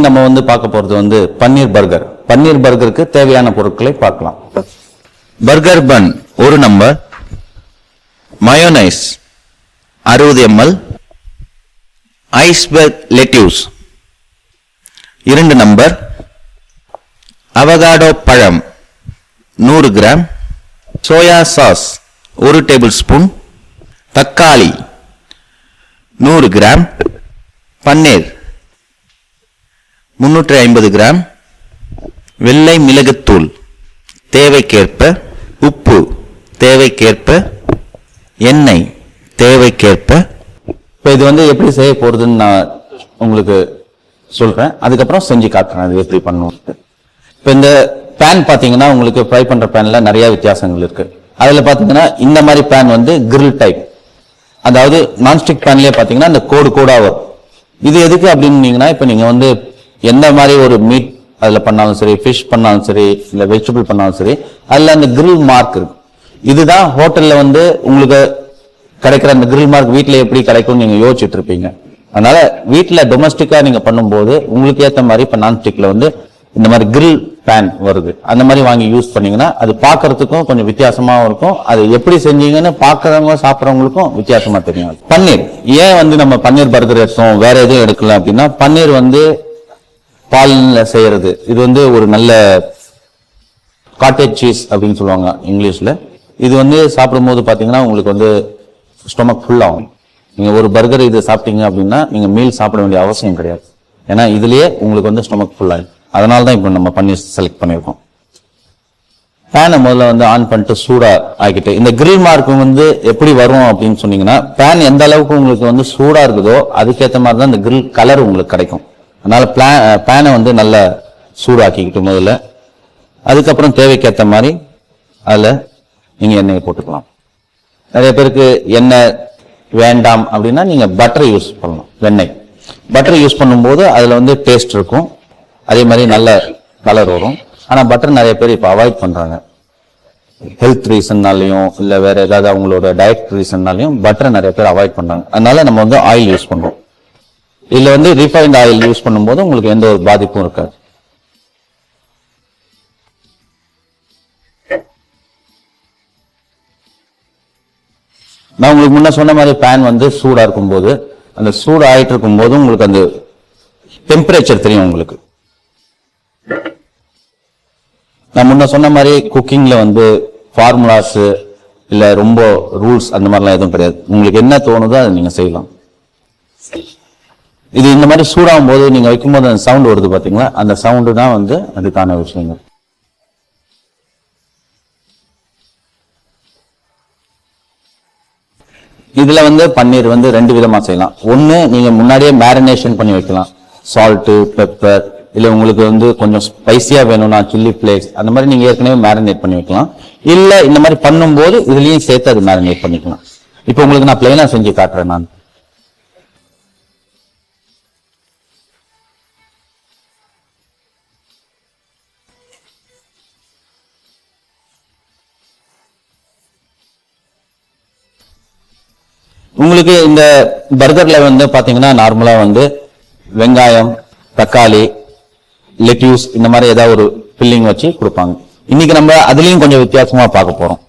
இன்னைக்கு நம்ம வந்து பார்க்க போறது வந்து பன்னீர் பர்கர். பன்னீர் பர்கருக்கு தேவையான பொருட்களை பார்க்கலாம். பர்கர் பன் ஒரு நம்பர் மயோனைஸ் அறுபது எம்எல். ஐஸ்பர்க் லெட்யூஸ் இரண்டு நம்பர் அவகாடோ பழம் நூறு கிராம். சோயா சாஸ் ஒரு டேபிள் ஸ்பூன் தக்காளி நூறு கிராம். பன்னீர் முன்னூற்றி ஐம்பது கிராம் வெள்ளை மிளகுத்தூள். தேவைக்கேற்ப உப்பு தேவைக்கேற்ப எண்ணெய் தேவைக்கேற்ப இப்போ இது வந்து எப்படி செய்ய போகிறதுன்னு நான் உங்களுக்கு சொல்கிறேன் அதுக்கப்புறம் செஞ்சு காட்டுறேன். அது எப்படி பண்ணணும் இப்போ இந்த பேன் பார்த்தீங்கன்னா உங்களுக்கு ஃப்ரை பண்ணுற பேனில் நிறையா வித்தியாசங்கள் இருக்குது அதில் பார்த்தீங்கன்னா இந்த மாதிரி பேன் வந்து கிரில் டைப் அதாவது நான்ஸ்டிக் பேன்லேயே பார்த்தீங்கன்னா இந்த கோடு கோடாக வரும். இது எதுக்கு அப்படின்னீங்கன்னா இப்போ நீங்கள் வந்து எந்த மாதிரி ஒரு மீட் அதில் பண்ணாலும் சரி ஃபிஷ் பண்ணாலும் சரி இல்லை வெஜிடபிள் பண்ணாலும் சரி அதில் அந்த கிரில் மார்க் இருக்கும். இதுதான் ஹோட்டலில் வந்து உங்களுக்கு கிடைக்கிற அந்த கிரில் மார்க் வீட்டில் எப்படி கிடைக்கும்னு நீங்கள் யோசிச்சுட்டு இருப்பீங்க. அதனால வீட்டில் டொமஸ்டிக்காக நீங்கள் பண்ணும்போது உங்களுக்கு ஏற்ற மாதிரி இப்போ நான்ஸ்டிக்கில் வந்து இந்த மாதிரி கிரில் பேன் வருது. அந்த மாதிரி வாங்கி யூஸ் பண்ணீங்கன்னா அது பார்க்கறதுக்கும் கொஞ்சம் வித்தியாசமாகவும் இருக்கும். அது எப்படி செஞ்சீங்கன்னு பார்க்குறவங்க சாப்பிட்றவங்களுக்கும் வித்தியாசமாக தெரியும். பன்னீர். ஏன் வந்து நம்ம பன்னீர் பர்கர் எடுத்தோம்? வேற எதுவும் எடுக்கல அப்படின்னா பன்னீர் வந்து பால்ல செய்யறது. இது வந்து ஒரு நல்ல காட்டேஜ் சீஸ் அப்படின்னு சொல்லுவாங்க இங்கிலீஷில். இது வந்து சாப்பிடும்போது பார்த்தீங்கன்னா உங்களுக்கு வந்து ஸ்டொமக் ஃபுல் ஆகும். ஒரு பர்கர் இது சாப்பிட்டீங்க அப்படின்னா நீங்கள் மீல் சாப்பிட வேண்டிய அவசியம் கிடையாது. ஏன்னா இதுலேயே உங்களுக்கு வந்து ஸ்டொமக் ஃபுல்லாகும் அதனால தான் இப்போ நம்ம பண்ணி செலக்ட் பண்ணியிருக்கோம். பேனை முதல்ல வந்து ஆன் பண்ணிட்டு சூடாக ஆக்கிட்டு இந்த கிரில் மார்க் வந்து எப்படி வரும் அப்படின்னு சொன்னீங்கன்னா பேன் எந்த அளவுக்கு உங்களுக்கு வந்து சூடாக இருக்குதோ அதுக்கேற்ற மாதிரி தான் இந்த கிரில் கலர் உங்களுக்கு கிடைக்கும். அதனால் அதனால பேனை வந்து நல்லா சூடாக்கிக்கிட்டு முதல்ல. அதுக்கப்புறம் தேவைக்கேற்ற மாதிரி அதில் நீங்கள் எண்ணெயை போட்டுக்கலாம். நிறைய பேருக்கு எண்ணெய் வேண்டாம் அப்படின்னா நீங்கள் பட்டரை யூஸ் பண்ணலாம் வெண்ணெய். பட்டரை யூஸ் பண்ணும்போது அதில் வந்து டேஸ்ட் இருக்கும். அதே மாதிரி நல்ல கலர் வரும். ஆனால் பட்டர் நிறைய பேர் இப்போ அவாய்ட் பண்ணுறாங்க ஹெல்த் ரீசன்னாலையும் இல்லை வேறு ஏதாவது அவங்களோட டயட் ரீசன்னாலையும் பட்டரை நிறைய பேர் அவாய்ட் பண்ணுறாங்க அதனால நம்ம வந்து ஆயில் யூஸ் பண்ணுறோம் இதில் வந்து ரீஃபைண்ட் ஆயில் யூஸ் பண்ணும்போது உங்களுக்கு எந்த ஒரு பாதிப்பும் இருக்காது. நான் உங்களுக்கு முன்ன சொன்ன மாதிரி பேன் வந்து சூடாக இருக்கும்போது அந்த சூடு ஆகிட்டு இருக்கும்போது உங்களுக்கு அந்த டெம்பரேச்சர் தெரியும் உங்களுக்கு. நான் முன்ன சொன்ன மாதிரி குக்கிங்கில் வந்து ஃபார்முலாஸு இல்லை ரொம்ப ரூல்ஸ் அந்த மாதிரிலாம் எதுவும் கிடையாது. உங்களுக்கு என்ன தோணுதோ அதை நீங்கள் செய்யலாம். இது இந்த மாதிரி சூடாகும் போது நீங்கள் வைக்கும்போது அந்த சவுண்ட் வருது பார்த்தீங்களா அந்த சவுண்டு தான் வந்து அதுக்கான விஷயங்கள். இதில் வந்து பன்னீர் வந்து ரெண்டு விதமாக செய்யலாம். ஒன்று நீங்கள் முன்னாடியே மேரினேஷன் பண்ணி வைக்கலாம். சால்ட்டு பெப்பர் இல்லை உங்களுக்கு வந்து கொஞ்சம் ஸ்பைஸியாக வேணும்னா சில்லி ஃப்ளேக்ஸ் அந்த மாதிரி நீங்கள் ஏற்கனவே மேரினேட் பண்ணி வைக்கலாம். இல்லை இந்த மாதிரி பண்ணும்போது இதுலேயும் சேர்த்து அது மேரினேட் பண்ணிக்கலாம். இப்போ உங்களுக்கு நான் பிளெயினாக செஞ்சு காட்டுறேன் நான். உங்களுக்கு இந்த பர்கர்ல வந்து பாத்தீங்கன்னா நார்மலா வந்து வெங்காயம் தக்காளி லெட்யூஸ் இந்த மாதிரி ஏதாவது ஒரு ஃபில்லிங் வச்சு கொடுப்பாங்க. இன்னைக்கு நம்ம அதுலயும் கொஞ்சம் வித்தியாசமா பார்க்க போறோம்.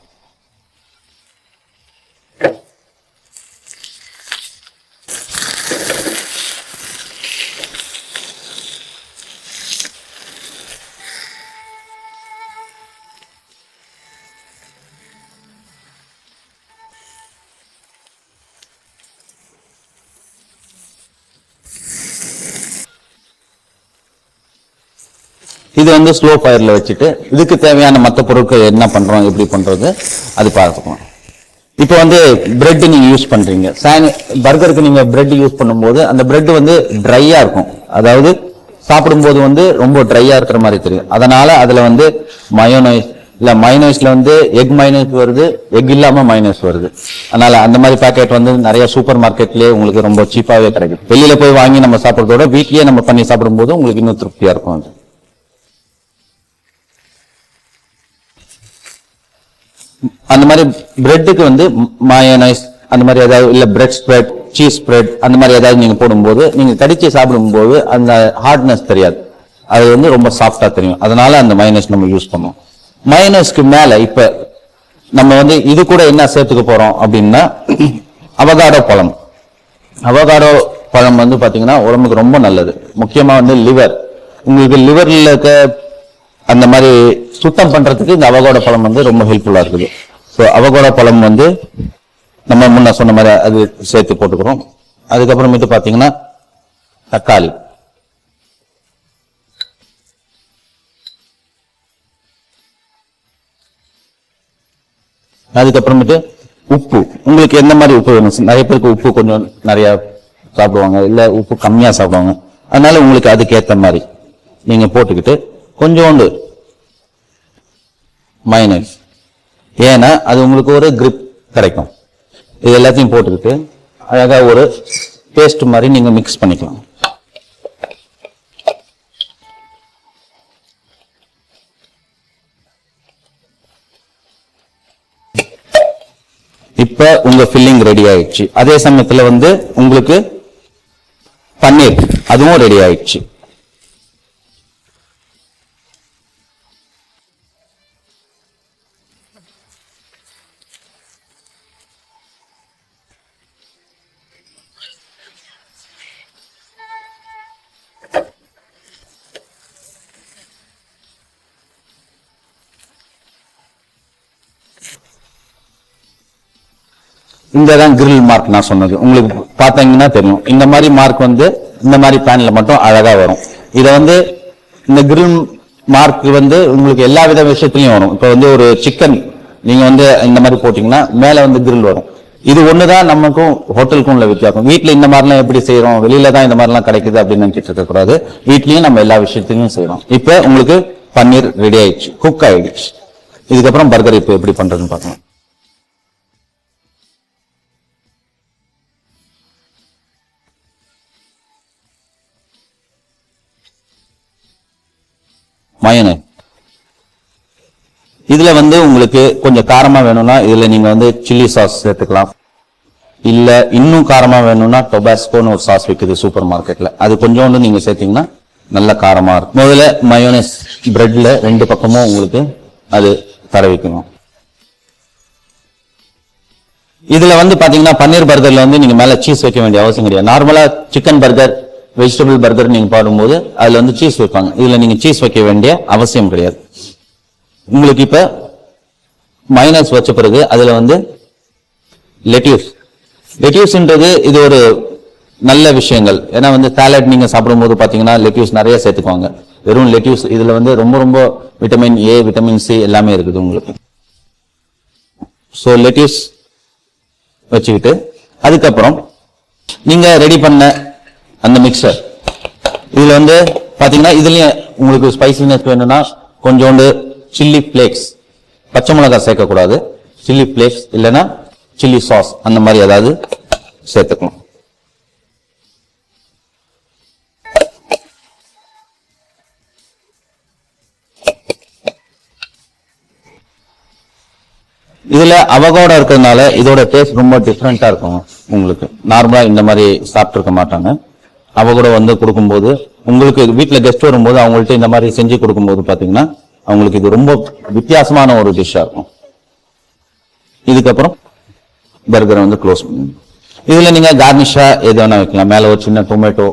இது வந்து ஸ்லோ ஃபயரில் வச்சுட்டு இதுக்கு தேவையான மற்ற பொருட்கள் என்ன பண்ணுறோம் எப்படி பண்ணுறது அது பார்த்துக்கலாம். இப்போ வந்து பிரெட் நீங்கள் யூஸ் பண்ணுறீங்க சாணி பர்கருக்கு நீங்கள் பிரெட் யூஸ் பண்ணும்போது அந்த பிரெட் வந்து ட்ரையாக இருக்கும். அதாவது சாப்பிடும்போது வந்து ரொம்ப ட்ரையாக இருக்கிற மாதிரி தெரியும். அதனால் அதில் வந்து மயோனைஸ் இல்லை மைனஸில் வந்து எக் மைனஸ் வருது எக் இல்லாமல் மைனஸ் வருது. அதனால் அந்த மாதிரி பேக்கெட் வந்து நிறைய சூப்பர் மார்க்கெட்லேயே உங்களுக்கு ரொம்ப சீப்பாகவே கிடைக்கும். வெளியில் போய் வாங்கி நம்ம சாப்பிட்றதோட வீட்லேயே நம்ம பண்ணி சாப்பிடும்போது உங்களுக்கு இன்னும் திருப்தியாக இருக்கும் அது. அந்த மாதிரி பிரெட்டுக்கு வந்து மயோனைஸ் அந்த மாதிரி ஏதாவது இல்ல பிரெட் ஸ்ப்ரெட் சீஸ் ஸ்ப்ரெட் அந்த மாதிரி ஏதாவது நீங்க போடும்போது நீங்க கடிச்சு சாப்பிடும்போது அந்த ஹார்ட்னஸ் தெரியாது. அது வந்து ரொம்ப சாஃப்டா தெரியும். அதனால அந்த மைனஸ் நம்ம யூஸ் பண்ணுவோம். மைனஸ்க்கு மேல இப்ப நம்ம வந்து இது கூட என்ன சேர்த்துக்க போறோம் அப்படின்னா அவகாடோ பழம். அவகாடோ பழம் வந்து பாத்தீங்கன்னா உடம்புக்கு ரொம்ப நல்லது. முக்கியமா வந்து லிவர் உங்களுக்கு லிவர்ல இருக்க அந்த மாதிரி சுத்தம் பண்றதுக்கு இந்த அவகோட பழம் வந்து ரொம்ப ஹெல்ப்ஃபுல்லா இருக்குது. ஸோ அவகோட பழம் வந்து நம்ம முன்ன சொன்ன மாதிரி அது சேர்த்து போட்டுக்கிறோம். அதுக்கப்புறமேட்டு பார்த்தீங்கன்னா தக்காளி. அதுக்கப்புறமேட்டு உப்பு. உங்களுக்கு எந்த மாதிரி உப்பு வேணும்? நிறைய பேருக்கு உப்பு கொஞ்சம் நிறைய சாப்பிடுவாங்க. இல்லை உப்பு கம்மியாக சாப்பிடுவாங்க. அதனால உங்களுக்கு அதுக்கேற்ற மாதிரி நீங்கள் போட்டுக்கிட்டு கொஞ்சோண்டு. மைனஸ் ஏன்னா அது உங்களுக்கு ஒரு கிரிப் கிடைக்கும். இது எல்லாத்தையும் போட்டுக்கிட்டு அழகாக ஒரு பேஸ்ட் மாதிரி நீங்கள் மிக்ஸ் பண்ணிக்கலாம். இப்போ உங்கள் ஃபில்லிங் ரெடி ஆயிடுச்சு. அதே சமயத்தில் வந்து உங்களுக்கு பன்னீர் அதுவும் ரெடி ஆயிடுச்சு. இந்த தான் கிரில் மார்க் நான் சொன்னது. உங்களுக்கு பார்த்தீங்கன்னா தெரியும். இந்த மாதிரி மார்க் வந்து இந்த மாதிரி பேனில் மட்டும் அழகாக வரும். இதை வந்து இந்த கிரில் மார்க் வந்து உங்களுக்கு எல்லா வித விஷயத்துலையும் வரும். இப்போ வந்து ஒரு சிக்கன் நீங்கள் வந்து இந்த மாதிரி போட்டிங்கன்னா மேலே வந்து கிரில் வரும். இது ஒன்று தான் நமக்கும் ஹோட்டலுக்கும் உள்ள வித்தியாசம். வீட்டில் இந்த மாதிரிலாம் எப்படி செய்கிறோம் வெளியில தான் இந்த மாதிரிலாம் கிடைக்குது அப்படின்னு நினச்சிட்டு இருக்கக்கூடாது. வீட்லேயும் நம்ம எல்லா விஷயத்தையும் செய்கிறோம் இப்போ உங்களுக்கு பன்னீர் ரெடி ஆயிடுச்சு. குக் ஆயிடுச்சு. இதுக்கப்புறம் பர்கர் இப்போ எப்படி பண்ணுறதுன்னு பார்க்கலாம். மயனு. இதில் வந்து உங்களுக்கு கொஞ்சம் காரமாக வேணும்னா இதில் நீங்கள் வந்து சில்லி சாஸ் சேர்த்துக்கலாம். இல்லை இன்னும் காரமாக வேணும்னா டொபாஸ்கோன்னு ஒரு சாஸ் விற்குது சூப்பர் மார்க்கெட்டில் அது கொஞ்சோண்டு நீங்கள் சேர்த்தீங்கன்னா நல்ல காரமாக இருக்கும். முதல்ல மயோனஸ் பிரெட்டில் ரெண்டு பக்கமும் உங்களுக்கு அது தர வைக்கணும் இதில் வந்து பார்த்தீங்கன்னா பன்னீர் பர்கர்ல வந்து நீங்கள் மேலே சீஸ் வைக்க வேண்டிய அவசியம் கிடையாது. நார்மலாக சிக்கன் பர்கர் வெஜிடபிள் பர்கர் நீங்க பாடும்போது அதுல வந்து சீஸ் வைப்பாங்க. இதுல நீங்க சீஸ் வைக்க வேண்டிய அவசியம் கிடையாது. உங்களுக்கு இப்ப மைனஸ் வச்ச பிறகு அதுல வந்து லெட்யூஸ் லெட்யூஸ்ன்றது இது ஒரு நல்ல விஷயங்கள். ஏன்னா வந்து சாலட் நீங்க சாப்பிடும்போது பாத்தீங்கன்னா லெட்யூஸ் நிறைய சேர்த்துக்குவாங்க. வெறும் லெட்யூஸ் இதுல வந்து ரொம்ப ரொம்ப விட்டமின் ஏ விட்டமின் சி எல்லாமே இருக்குது உங்களுக்கு. ஸோ லெட்யூஸ் வச்சுக்கிட்டு அதுக்கப்புறம் நீங்க ரெடி பண்ண அந்த மிக்சர் இதுல வந்து பாத்தீங்கன்னா இதுலயும் உங்களுக்கு ஸ்பைசினஸ் வேணும்னா கொஞ்சோண்டு சில்லி ஃபிளேக்ஸ் பச்சை மிளகாய் சேர்க்கக்கூடாது. சில்லி ஃபிளேக்ஸ் இல்லைன்னா சில்லி சாஸ் அந்த மாதிரி ஏதாவது சேர்த்துக்கணும் இதுல அவகோடா இருக்கிறதுனால இதோட டேஸ்ட் ரொம்ப டிஃப்ரெண்டா இருக்கும் உங்களுக்கு. நார்மலா இந்த மாதிரி சாப்பிட்டு இருக்க மாட்டாங்க. அவகோடா வந்து கொடுக்கும்போது உங்களுக்கு வீட்டில் கெஸ்ட் வரும்போது அவங்கள்ட்ட இந்த மாதிரி செஞ்சு கொடுக்கும்போது பார்த்தீங்கன்னா அவங்களுக்கு இது ரொம்ப வித்தியாசமான ஒரு டிஷ்ஷாக இருக்கும். இதுக்கப்புறம் பர்கரை வந்து க்ளோஸ் பண்ணுங்க இதில் நீங்கள் கார்னிஷாக எது வேணால் வைக்கலாம். மேலே ஒரு சின்ன டொமேட்டோ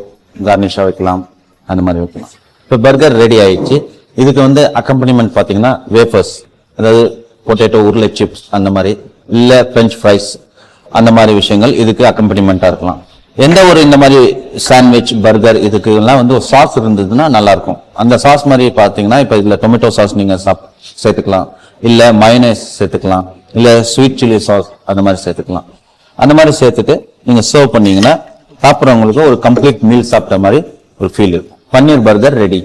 கார்னிஷாக வைக்கலாம். அந்த மாதிரி வைக்கலாம். இப்போ பர்கர் ரெடி ஆயிடுச்சு. இதுக்கு வந்து அக்கம்பனிமெண்ட் பார்த்தீங்கன்னா வேஃபர்ஸ் அதாவது பொட்டேட்டோ உருளை சிப்ஸ் அந்த மாதிரி இல்லை ஃப்ரெஞ்ச் ஃப்ரைஸ் அந்த மாதிரி விஷயங்கள் இதுக்கு அக்கம்பனிமெண்ட்டாக இருக்கலாம். எந்த ஒரு இந்த மாதிரி சாண்ட்விச் பர்கர் இதுக்கு எல்லாம் வந்து ஒரு சாஸ் இருந்ததுன்னா நல்லா இருக்கும் அந்த சாஸ் மாதிரி பாத்தீங்கன்னா இப்ப இதுல டொமேட்டோ சாஸ் நீங்க சாப் சேர்த்துக்கலாம். இல்ல மயனைஸ் சேர்த்துக்கலாம். இல்ல ஸ்வீட் சில்லி சாஸ் அந்த மாதிரி சேர்த்துக்கலாம். அந்த மாதிரி சேர்த்துட்டு நீங்க சர்வ் பண்ணீங்கன்னா சாப்பிட்றவங்களுக்கு ஒரு கம்ப்ளீட் மீல் சாப்பிட்ட மாதிரி ஒரு ஃபீல் இருக்கும். பன்னீர் பர்கர் ரெடி